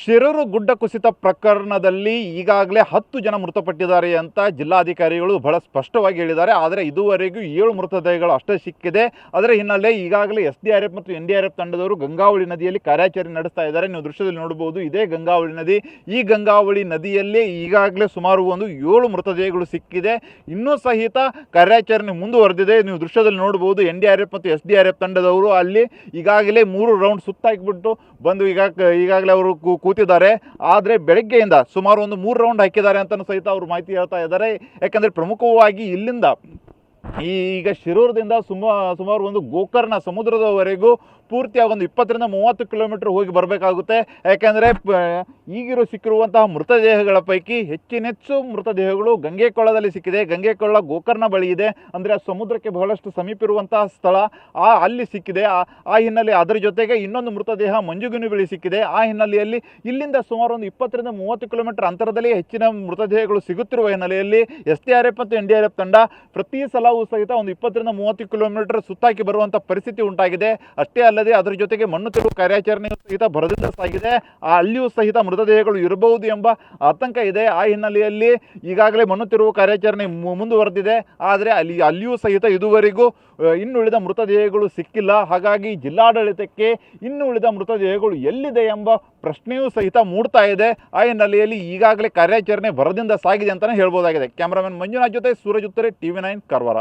ಶಿರೂರು ಗುಡ್ಡ ಕುಸಿತ ಪ್ರಕರಣದಲ್ಲಿ ಈಗಾಗಲೇ ಹತ್ತು ಜನ ಮೃತಪಟ್ಟಿದ್ದಾರೆ ಅಂತ ಜಿಲ್ಲಾಧಿಕಾರಿಗಳು ಬಹಳ ಸ್ಪಷ್ಟವಾಗಿ ಹೇಳಿದ್ದಾರೆ. ಆದರೆ ಇದುವರೆಗೂ ಏಳು ಮೃತದೇಹಗಳು ಅಷ್ಟೇ ಸಿಕ್ಕಿದೆ. ಅದರ ಹಿನ್ನೆಲೆ ಈಗಾಗಲೇ ಎಸ್ ಡಿ ಆರ್ ಎಫ್ ಮತ್ತು ಎನ್ ಡಿ ಆರ್ ಎಫ್ ತಂಡದವರು ಗಂಗಾವಳಿ ನದಿಯಲ್ಲಿ ಕಾರ್ಯಾಚರಣೆ ನಡೆಸ್ತಾ ಇದ್ದಾರೆ. ನೀವು ದೃಶ್ಯದಲ್ಲಿ ನೋಡಬಹುದು, ಇದೇ ಗಂಗಾವಳಿ ನದಿ. ಈ ಗಂಗಾವಳಿ ನದಿಯಲ್ಲಿ ಈಗಾಗಲೇ ಸುಮಾರು ಒಂದು ಏಳು ಮೃತದೇಹಗಳು ಸಿಕ್ಕಿದೆ. ಇನ್ನೂ ಸಹಿತ ಕಾರ್ಯಾಚರಣೆ ಮುಂದುವರೆದಿದೆ. ನೀವು ದೃಶ್ಯದಲ್ಲಿ ನೋಡಬಹುದು, ಎನ್ ಡಿ ಆರ್ ಎಫ್ ಮತ್ತು ಎಸ್ ಡಿ ಆರ್ ಎಫ್ ತಂಡದವರು ಅಲ್ಲಿ ಈಗಾಗಲೇ ಮೂರು ರೌಂಡ್ ಸುತ್ತಾಕಿಬಿಟ್ಟು ಬಂದು ಈಗ ಈಗಾಗಲೇ ಅವರು ಕೂತಿದ್ದಾರೆ. ಆದರೆ ಬೆಳಗ್ಗೆಯಿಂದ ಸುಮಾರು ಒಂದು ಮೂರು ರೌಂಡ್ ಹಾಕಿದ್ದಾರೆ ಅಂತಲೂ ಸಹಿತ ಅವರು ಮಾಹಿತಿ ಹೇಳ್ತಾ ಇದ್ದಾರೆ. ಯಾಕಂದರೆ ಪ್ರಮುಖವಾಗಿ ಇಲ್ಲಿಂದ ಈಗ ಶಿರೂರದಿಂದ ಸುಮ ಸುಮಾರು ಒಂದು ಗೋಕರ್ಣ ಸಮುದ್ರದವರೆಗೂ ಪೂರ್ತಿಯಾಗಿ ಒಂದು ಇಪ್ಪತ್ತರಿಂದ ಮೂವತ್ತು ಕಿಲೋಮೀಟರ್ ಹೋಗಿ ಬರಬೇಕಾಗುತ್ತೆ. ಯಾಕೆಂದರೆ ಈಗಿರೋ ಸಿಕ್ಕಿರುವಂತಹ ಮೃತದೇಹಗಳ ಪೈಕಿ ಹೆಚ್ಚಿನೆಚ್ಚು ಮೃತದೇಹಗಳು ಗಂಗೆಕೊಳ್ಳದಲ್ಲಿ ಸಿಕ್ಕಿದೆ. ಗಂಗೆಕೊಳ್ಳ ಗೋಕರ್ಣ ಬಳಿ ಇದೆ. ಅಂದರೆ ಆ ಸಮುದ್ರಕ್ಕೆ ಬಹಳಷ್ಟು ಸಮೀಪ ಇರುವಂತಹ ಸ್ಥಳ ಆ, ಅಲ್ಲಿ ಸಿಕ್ಕಿದೆ. ಆ ಹಿನ್ನೆಲೆ ಅದರ ಜೊತೆಗೆ ಇನ್ನೊಂದು ಮೃತದೇಹ ಮಂಜುಗುನಿ ಬಳಿ ಸಿಕ್ಕಿದೆ. ಆ ಹಿನ್ನೆಲೆಯಲ್ಲಿ ಇಲ್ಲಿಂದ ಸುಮಾರು ಒಂದು ಇಪ್ಪತ್ತರಿಂದ ಮೂವತ್ತು ಕಿಲೋಮೀಟರ್ ಅಂತರದಲ್ಲಿ ಹೆಚ್ಚಿನ ಮೃತದೇಹಗಳು ಸಿಗುತ್ತಿರುವ ಹಿನ್ನೆಲೆಯಲ್ಲಿ ಎಸ್ ಟಿ ಆರ್ ಎಫ್ ಮತ್ತು ಎನ್ ಡಿ ಆರ್ ಎಫ್ ತಂಡ ಪ್ರತಿ ಸಲವೂ ಸಹಿತ ಒಂದು ಇಪ್ಪತ್ತರಿಂದ ಮೂವತ್ತು ಕಿಲೋಮೀಟರ್ ಸುತ್ತಾಕಿ ಬರುವಂಥ ಪರಿಸ್ಥಿತಿ ಉಂಟಾಗಿದೆ. ಅಷ್ಟೇ ಅಲ್ಲದೆ ಅದರ ಜೊತೆಗೆ ಮಣ್ಣು ತೆರವು ಕಾರ್ಯಾಚರಣೆಯು ಸಹಿತ ಬರದಿಂದ ಸಾಗಿದೆ. ಆ ಅಲ್ಲಿಯೂ ಸಹಿತ ಮೃತದೇಹಗಳು ಇರಬಹುದು ಎಂಬ ಆತಂಕ ಇದೆ. ಆ ಹಿನ್ನೆಲೆಯಲ್ಲಿ ಈಗಾಗಲೇ ಮಣ್ಣು ತೆರವು ಕಾರ್ಯಾಚರಣೆ ಮುಂದುವರೆದಿದೆ. ಆದರೆ ಅಲ್ಲಿ, ಅಲ್ಲಿಯೂ ಸಹಿತ ಇದುವರೆಗೂ ಇನ್ನುಳಿದ ಮೃತದೇಹಗಳು ಸಿಕ್ಕಿಲ್ಲ. ಹಾಗಾಗಿ ಜಿಲ್ಲಾಡಳಿತಕ್ಕೆ ಇನ್ನುಳಿದ ಮೃತದೇಹಗಳು ಎಲ್ಲಿದೆ ಎಂಬ ಪ್ರಶ್ನೆಯೂ ಸಹಿತ ಮೂಡ್ತಾ ಇದೆ. ಆ ಹಿನ್ನೆಲೆಯಲ್ಲಿ ಈಗಾಗಲೇ ಕಾರ್ಯಾಚರಣೆ ಭರದಿಂದ ಸಾಗಿದೆ ಅಂತಲೇ ಹೇಳ್ಬೋದಾಗಿದೆ. ಕ್ಯಾಮ್ರಾಮನ್ ಮಂಜುನಾಥ್ ಜೊತೆ ಸೂರಜ್ ಉತ್ತರೆ, ಟಿವಿ ನೈನ್, ಕಾರವಾರ.